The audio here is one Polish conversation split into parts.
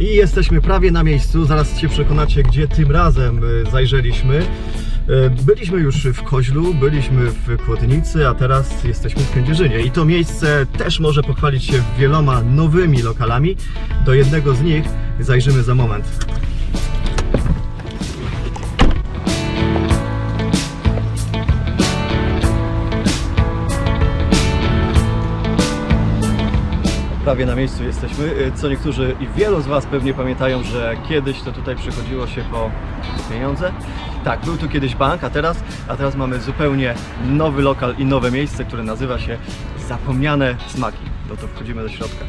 I jesteśmy prawie na miejscu. Zaraz się przekonacie, gdzie tym razem y, zajrzeliśmy. Y, Byliśmy już w Koźlu, byliśmy w Kłodnicy, a teraz jesteśmy w Kędzierzynie. I to miejsce też może pochwalić się wieloma nowymi lokalami. Do jednego z nich zajrzymy za moment. Prawie na miejscu jesteśmy. Y, Co niektórzy i wielu z Was pewnie pamiętają, że kiedyś to tutaj przychodziło się po pieniądze. Tak, był tu kiedyś bank, a teraz, a teraz mamy zupełnie nowy lokal i nowe miejsce, które nazywa się Zapomniane Smaki. No to wchodzimy do środka.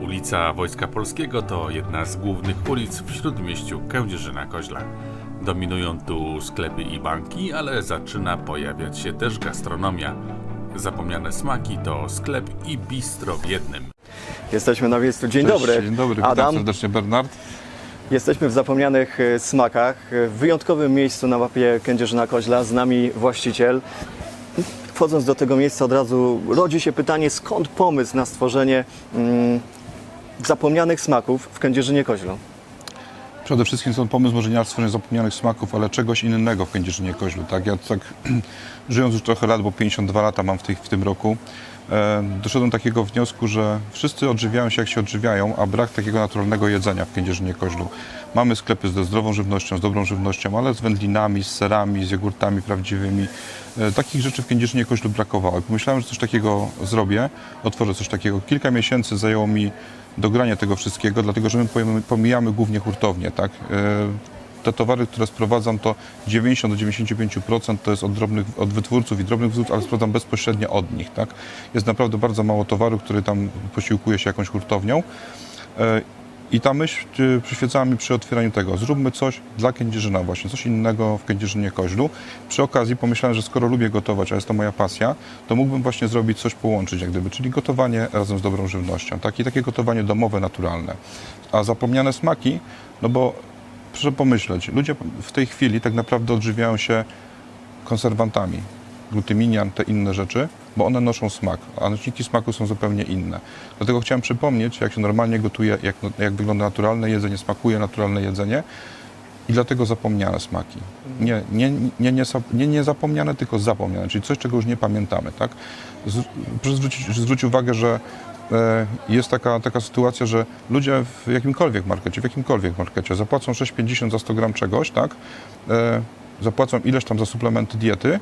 Ulica Wojska Polskiego to jedna z głównych ulic w śródmieściu Kędzierzyna-Koźla. Dominują tu sklepy i banki, ale zaczyna pojawiać się też gastronomia. Zapomniane smaki to sklep i bistro w jednym. Jesteśmy na miejscu. Dzień Cześć, dobry. Dzień dobry, witam Adam. serdecznie Bernard. Jesteśmy w zapomnianych e, smakach, e, w wyjątkowym miejscu na mapie Kędzierzyna Koźla. Z nami właściciel. Wchodząc do tego miejsca od razu rodzi się pytanie, skąd pomysł na stworzenie mm, zapomnianych smaków w Kędzierzynie Koźlu? Przede wszystkim stąd pomysł może nie na stworzenie zapomnianych smaków, ale czegoś innego w Kędzierzynie Koźlu. Tak? Ja tak żyjąc już trochę lat, bo 52 lata mam w, tych, w tym roku, e, doszedłem do takiego wniosku, że wszyscy odżywiają się jak się odżywiają, a brak takiego naturalnego jedzenia w Kędzierzynie Koźlu. Mamy sklepy ze zdrową żywnością, z dobrą żywnością, ale z wędlinami, z serami, z jogurtami prawdziwymi. E, Takich rzeczy w Kędzierzynie Koźlu brakowało. I pomyślałem, że coś takiego zrobię, otworzę coś takiego. Kilka miesięcy zajęło mi dogranie tego wszystkiego, dlatego że my pomijamy głównie hurtownie, tak? E, Te towary, które sprowadzam, to 90 do 95% to jest od, drobnych, od wytwórców i drobnych wytwórców, ale sprowadzam bezpośrednio od nich, tak? Jest naprawdę bardzo mało towaru, który tam posiłkuje się jakąś hurtownią. I ta myśl e, przyświecała mi przy otwieraniu tego. Zróbmy coś dla Kędzierzyna właśnie, coś innego w Kędzierzynie Koźlu. Przy okazji pomyślałem, że skoro lubię gotować, a jest to moja pasja, to mógłbym właśnie zrobić coś połączyć jak gdyby, czyli gotowanie razem z dobrą żywnością. Tak? I takie gotowanie domowe, naturalne. A zapomniane smaki, no bo proszę pomyśleć, ludzie w tej chwili tak naprawdę odżywiają się konserwantami, glutyminian, te inne rzeczy, bo one noszą smak, a nośniki smaku są zupełnie inne. Dlatego chciałem przypomnieć, jak się normalnie gotuje, jak, jak wygląda naturalne jedzenie, smakuje naturalne jedzenie i dlatego zapomniane smaki. Nie, nie, nie, nie, nie, nie zapomniane, tylko zapomniane, czyli coś, czego już nie pamiętamy. Tak? Z, proszę zwrócić, zwrócić uwagę, że e, jest taka, taka sytuacja, że ludzie w jakimkolwiek markecie, w jakimkolwiek markecie zapłacą 6,50 za 100 gram czegoś, tak? E, zapłacą ileś tam za suplementy diety,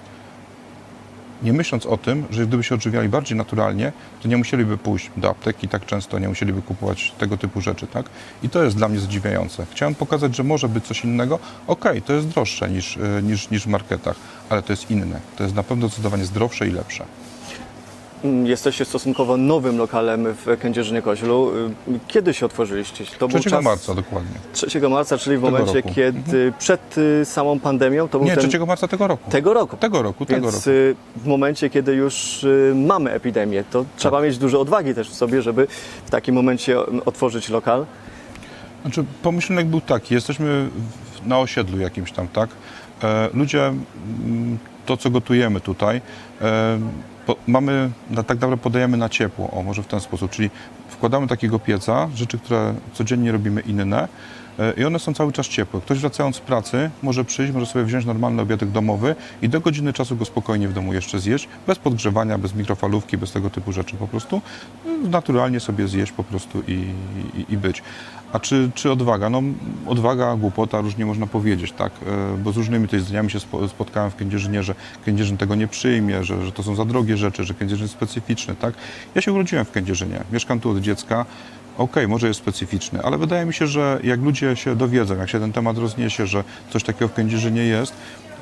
nie myśląc o tym, że gdyby się odżywiali bardziej naturalnie, to nie musieliby pójść do apteki tak często, nie musieliby kupować tego typu rzeczy, tak? I to jest dla mnie zadziwiające. Chciałem pokazać, że może być coś innego. Okej, to jest droższe niż, y, niż, niż w marketach, ale to jest inne. To jest na pewno zdecydowanie zdrowsze i lepsze. Mm, Jesteście stosunkowo nowym lokalem w Kędzierzynie Koźlu. Y, Kiedy się otworzyliście? To 3 marca dokładnie. 3 marca, czyli w Tego momencie, roku. kiedy przed y, samą pandemią, to był Nie, ten... 3 marca tego roku. Tego roku. Tego roku, tego Więc roku. y, w momencie, kiedy już y, mamy epidemię, to trzeba Tak. mieć dużo odwagi też w sobie, żeby w takim momencie otworzyć lokal. Znaczy, pomyślnik był taki, jesteśmy na osiedlu jakimś tam, tak? E, ludzie, mm, to co gotujemy tutaj, e, po, mamy, na, tak naprawdę podajemy na ciepło, o może w ten sposób, czyli wkładamy takiego pieca, rzeczy, które codziennie robimy inne e, i one są cały czas ciepłe. Ktoś wracając z pracy może przyjść, może sobie wziąć normalny obiadek domowy i do godziny czasu go spokojnie w domu jeszcze zjeść, bez podgrzewania, bez mikrofalówki, bez tego typu rzeczy po prostu. e, Naturalnie sobie zjeść po prostu i, i, i być. A czy, czy odwaga? No odwaga, głupota, różnie można powiedzieć, tak? E, Bo z różnymi tutaj zdaniami się spo- spotkałem w Kędzierzynie, że Kędzierzyn tego nie przyjmie, że, że to są za drogie rzeczy, że Kędzierzyn jest specyficzny, tak? Ja się urodziłem w Kędzierzynie, mieszkam tu od dziecka. Okej, może jest specyficzny, ale wydaje mi się, że jak ludzie się dowiedzą, jak się ten temat rozniesie, że coś takiego w Kędzierzynie jest,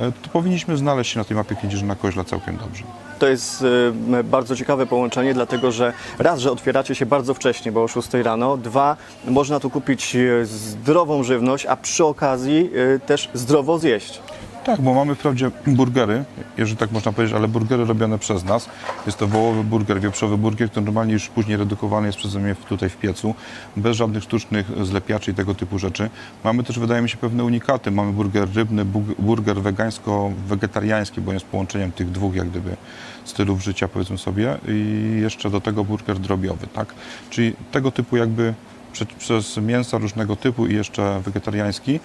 e, to powinniśmy znaleźć się na tej mapie Kędzierzyna Koźla całkiem dobrze. To jest y, bardzo ciekawe połączenie, dlatego że raz, że otwieracie się bardzo wcześnie, bo o 6 rano, dwa, można tu kupić y, zdrową żywność, a przy okazji też zdrowo zjeść. Tak, bo mamy wprawdzie burgery, jeżeli tak można powiedzieć, ale burgery robione przez nas. Jest to wołowy burger, wieprzowy burger, który normalnie już później redukowany jest przeze mnie tutaj w piecu, bez żadnych sztucznych zlepiaczy i tego typu rzeczy. Mamy też, wydaje mi się, pewne unikaty. Mamy burger rybny, burger wegańsko-wegetariański, bo jest połączeniem tych dwóch jak gdyby stylów życia, powiedzmy sobie, i jeszcze do tego burger drobiowy, tak? Czyli tego typu jakby prze, przez mięsa różnego typu i jeszcze wegetariański.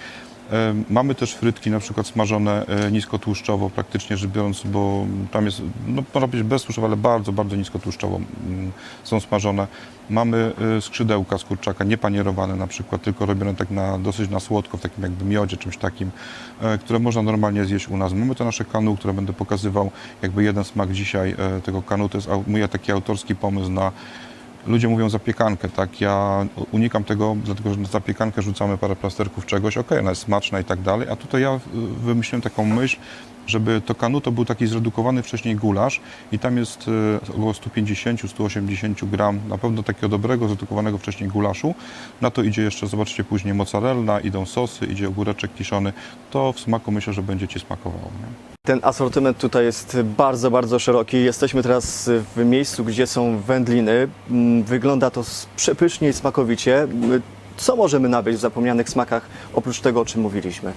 Mamy też frytki na przykład smażone e, niskotłuszczowo, praktycznie rzecz biorąc, bo tam jest, no można powiedzieć beztłuszczowo, ale bardzo, bardzo niskotłuszczowo mm, są smażone. Mamy e, skrzydełka z kurczaka, nie panierowane na przykład, tylko robione tak na, dosyć na słodko, w takim jakby miodzie, czymś takim, e, które można normalnie zjeść u nas. Mamy to nasze kanu, które będę pokazywał, jakby jeden smak dzisiaj tego kanu, to jest mój taki autorski pomysł na Ludzie mówią zapiekankę, tak? Ja unikam tego, dlatego że na zapiekankę rzucamy parę plasterków czegoś, okej, ona jest smaczna i tak dalej, a tutaj ja y, wymyśliłem taką myśl, żeby to kanu to był taki zredukowany wcześniej gulasz i tam jest y, około 150-180 gram na pewno takiego dobrego, zredukowanego wcześniej gulaszu. Na to idzie jeszcze, zobaczcie później mozzarella, idą sosy, idzie ogóreczek kiszony. To w smaku myślę, że będzie Ci smakowało. Nie? Ten asortyment tutaj jest bardzo, bardzo szeroki. Jesteśmy teraz w miejscu, gdzie są wędliny. Mm, Wygląda to przepysznie i smakowicie. Mm, Co możemy nawieść w zapomnianych smakach, oprócz tego, o czym mówiliśmy?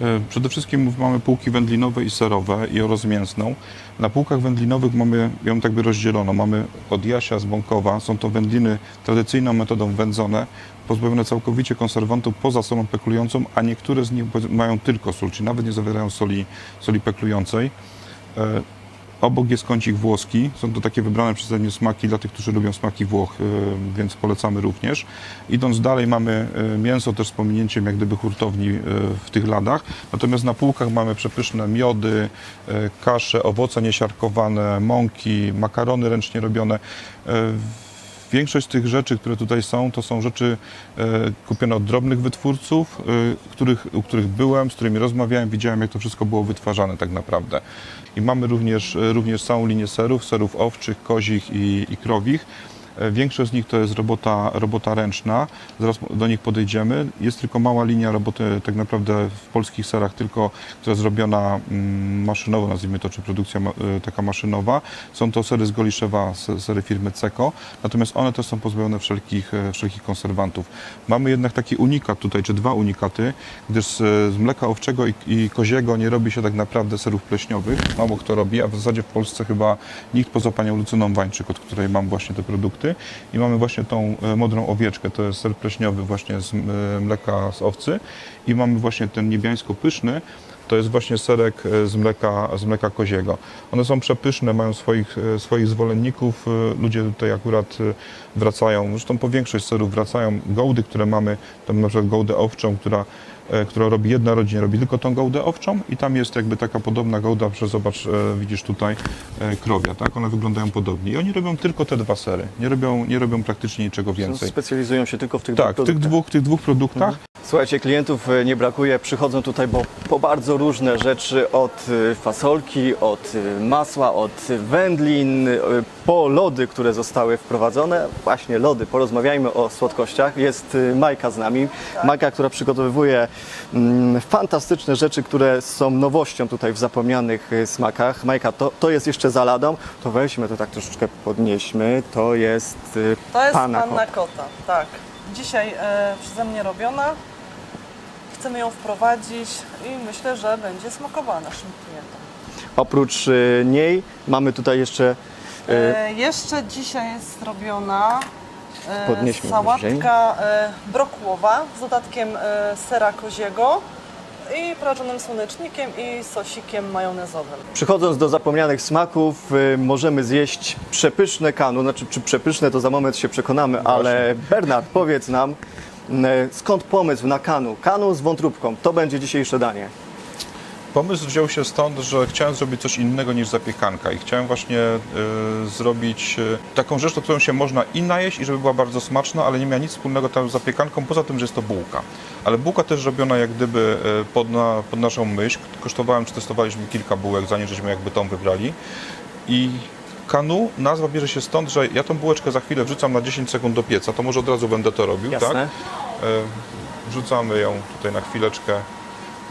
E, Przede wszystkim mamy półki wędlinowe i serowe i oraz mięsną. Na półkach wędlinowych mamy ją tak by rozdzielono. Mamy od Jasia z Bąkowa. Są to wędliny tradycyjną metodą wędzone, pozbawione całkowicie konserwantów poza solą peklującą, a niektóre z nich mają tylko sól, czyli nawet nie zawierają soli, soli peklującej. E, Obok jest kącik włoski. Są to takie wybrane przeze mnie smaki dla tych, którzy lubią smaki Włoch, y, więc polecamy również. Idąc dalej mamy y, mięso też z pominięciem jak gdyby hurtowni y, w tych ladach. Natomiast na półkach mamy przepyszne miody, kasze, owoce niesiarkowane, mąki, makarony ręcznie robione. Większość tych rzeczy, które tutaj są, to są rzeczy e, kupione od drobnych wytwórców, e, których, u których byłem, z którymi rozmawiałem, widziałem jak to wszystko było wytwarzane tak naprawdę. I mamy również, e, również całą linię serów, serów owczych, kozich i, i krowich. E, Większość z nich to jest robota, robota ręczna, zaraz do nich podejdziemy. Jest tylko mała linia roboty tak naprawdę w polskich serach, tylko która jest zrobiona mm, maszynowo, nazwijmy to, czy produkcja e, taka maszynowa. Są to sery z Goliszewa, se- sery firmy Ceco, natomiast one też są pozbawione wszelkich, e, wszelkich konserwantów. Mamy jednak taki unikat tutaj, czy dwa unikaty, gdyż z, z mleka owczego i, i koziego nie robi się tak naprawdę serów pleśniowych. Mało kto robi, a w zasadzie w Polsce chyba nikt poza panią Lucyną Wańczyk, od której mam właśnie te produkty. I mamy właśnie tą e, modrą owieczkę, to jest ser pleśniowy właśnie z e, mleka z owcy. I mamy właśnie ten niebiańsko pyszny, to jest właśnie serek e, z mleka, z mleka koziego. One są przepyszne, mają swoich, swoich zwolenników. Ludzie tutaj akurat wracają, zresztą po większość serów wracają. Gołdy, które mamy, tam na przykład gołdę owczą, która, e, która robi jedna rodzina, robi tylko tą gołdę owczą i tam jest jakby taka podobna gołda, że zobacz, e, widzisz tutaj e, krowia, tak? One wyglądają podobnie. I oni robią tylko te dwa sery, nie robią, nie robią praktycznie niczego więcej. Specjalizują się tylko w tych Tak, w dwóch tych produktach. dwóch, tych dwóch produktach Słuchajcie, klientów e, nie brakuje, przychodzą tutaj bo, po bardzo różne rzeczy, od e, fasolki, od e, masła, od wędlin, po lody, które zostały wprowadzone. Właśnie lody, porozmawiajmy o słodkościach. Jest Majka z nami, Majka, która przygotowuje mm, fantastyczne rzeczy, które są nowością tutaj w zapomnianych smakach. Majka, to, to jest jeszcze za ladą, to weźmy to tak troszeczkę podnieśmy, to jest To jest panna panna, kota, tak. Dzisiaj e, przeze mnie robiona. Chcemy ją wprowadzić i myślę, że będzie smakowała naszym klientom. Oprócz e, niej mamy tutaj jeszcze e, E, jeszcze dzisiaj jest robiona e, Podnieśmy sałatka e, brokułowa z dodatkiem e, sera koziego i prażonym słonecznikiem i sosikiem majonezowym. Przychodząc do zapomnianych smaków, y, możemy zjeść przepyszne kanu. Znaczy, czy przepyszne to za moment się przekonamy, ale Bernard, powiedz nam, y, skąd pomysł na kanu? Kanu z wątróbką, to będzie dzisiejsze danie. Pomysł wziął się stąd, że chciałem zrobić coś innego niż zapiekanka i chciałem właśnie e, zrobić e, taką rzecz, którą się można i najeść i żeby była bardzo smaczna, ale nie miała nic wspólnego tam z zapiekanką, poza tym, że jest to bułka. Ale bułka też robiona jak gdyby e, pod, na, pod naszą myśl. Kosztowałem, czy testowaliśmy kilka bułek, zanim żeśmy jakby tą wybrali. I kanu, nazwa bierze się stąd, że ja tą bułeczkę za chwilę wrzucam na 10 sekund do pieca, to może od razu będę to robił, Jasne. tak? Wrzucamy ją tutaj na chwileczkę.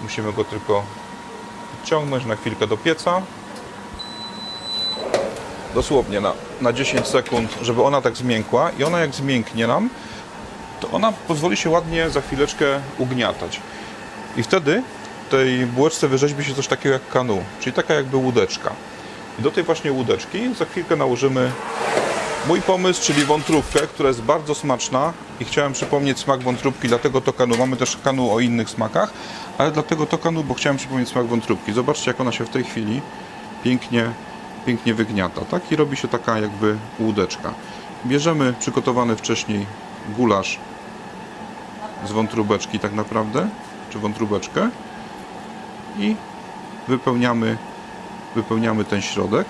Musimy go tylko wciągnąć na chwilkę do pieca. Dosłownie na, na 10 sekund, żeby ona tak zmiękła i ona jak zmięknie nam, to ona pozwoli się ładnie za chwileczkę ugniatać. I wtedy w tej bułeczce wyrzeźbi się coś takiego jak kanu, czyli taka jakby łódeczka. I do tej właśnie łódeczki za chwilkę nałożymy mój pomysł, czyli wątróbkę, która jest bardzo smaczna i chciałem przypomnieć smak wątróbki, dlatego to kanu. Mamy też kanu o innych smakach, ale dlatego to kanu, bo chciałem przypomnieć smak wątróbki. Zobaczcie, jak ona się w tej chwili pięknie, pięknie wygniata, tak? I robi się taka jakby łódeczka. Bierzemy przygotowany wcześniej gulasz z wątróbeczki tak naprawdę, czy wątróbeczkę i wypełniamy, wypełniamy ten środek.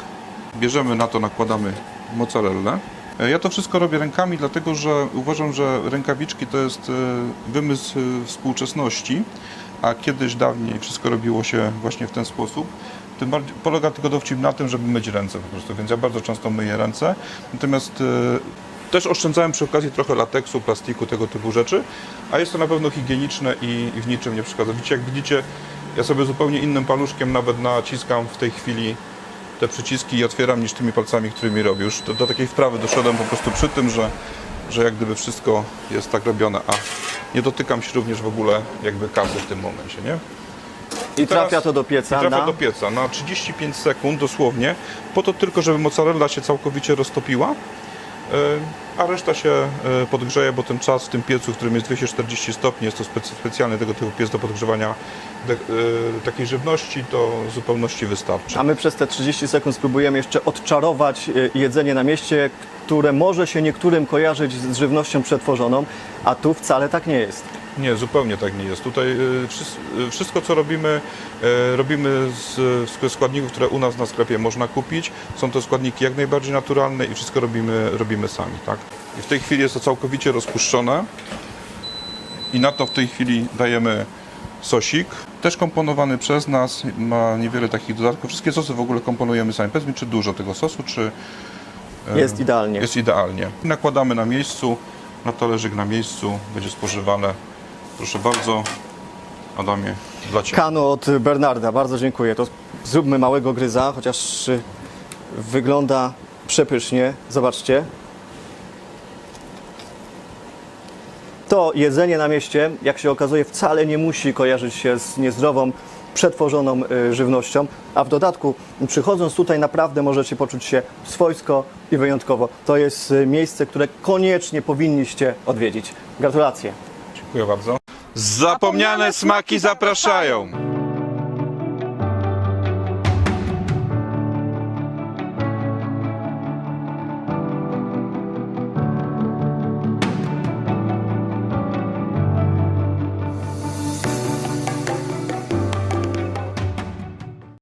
Bierzemy na to, nakładamy mozzarellę. E, Ja to wszystko robię rękami, dlatego że uważam, że rękawiczki to jest e, wymysł e, współczesności, a kiedyś dawniej wszystko robiło się właśnie w ten sposób. Tym bardziej polega tylko dowcip na tym, żeby myć ręce po prostu, więc ja bardzo często myję ręce. Natomiast też oszczędzałem przy okazji trochę lateksu, plastiku, tego typu rzeczy, a jest to na pewno higieniczne i w niczym nie przeszkadza. Widzicie, jak widzicie, ja sobie zupełnie innym paluszkiem nawet naciskam w tej chwili te przyciski i otwieram niż tymi palcami, którymi robię. Już do, do takiej wprawy doszedłem po prostu przy tym, że, że jak gdyby wszystko jest tak robione, a nie dotykam się również w ogóle jakby kasy w tym momencie, nie? I trafia Teraz- to do pieca I trafia na... do pieca na 35 sekund dosłownie, po to tylko, żeby mozzarella się całkowicie roztopiła, a reszta się yy, podgrzeje, bo ten czas w tym piecu, w którym jest 240 stopni, jest to specjalny tego typu piec do podgrzewania yy, takiej żywności, to w zupełności wystarczy. A my przez te 30 sekund spróbujemy jeszcze odczarować jedzenie na mieście, które może się niektórym kojarzyć z żywnością przetworzoną, a tu wcale tak nie jest. Nie, zupełnie tak nie jest. Tutaj y, y, wszystko, co robimy, y, robimy z, składników, które u nas na sklepie można kupić. Są to składniki jak najbardziej naturalne i wszystko robimy, robimy sami, tak? I w tej chwili jest to całkowicie rozpuszczone i na to w tej chwili dajemy sosik. Też komponowany przez nas, ma niewiele takich dodatków. Wszystkie sosy w ogóle komponujemy sami. Powiedz mi, czy dużo tego sosu, czy... Jest idealnie. jest idealnie. Nakładamy na miejscu, na talerzyk na miejscu, będzie spożywane. Proszę bardzo, Adamie, dla Ciebie. Kano od Bernarda, bardzo dziękuję. To zróbmy małego gryza, chociaż y, wygląda przepysznie. Zobaczcie. To jedzenie na mieście, jak się okazuje, wcale nie musi kojarzyć się z niezdrową, przetworzoną y, żywnością, a w dodatku, przychodząc tutaj, naprawdę możecie poczuć się swojsko i wyjątkowo. To jest y, miejsce, które koniecznie powinniście odwiedzić. Gratulacje. Dziękuję bardzo. Zapomniane smaki zapraszają!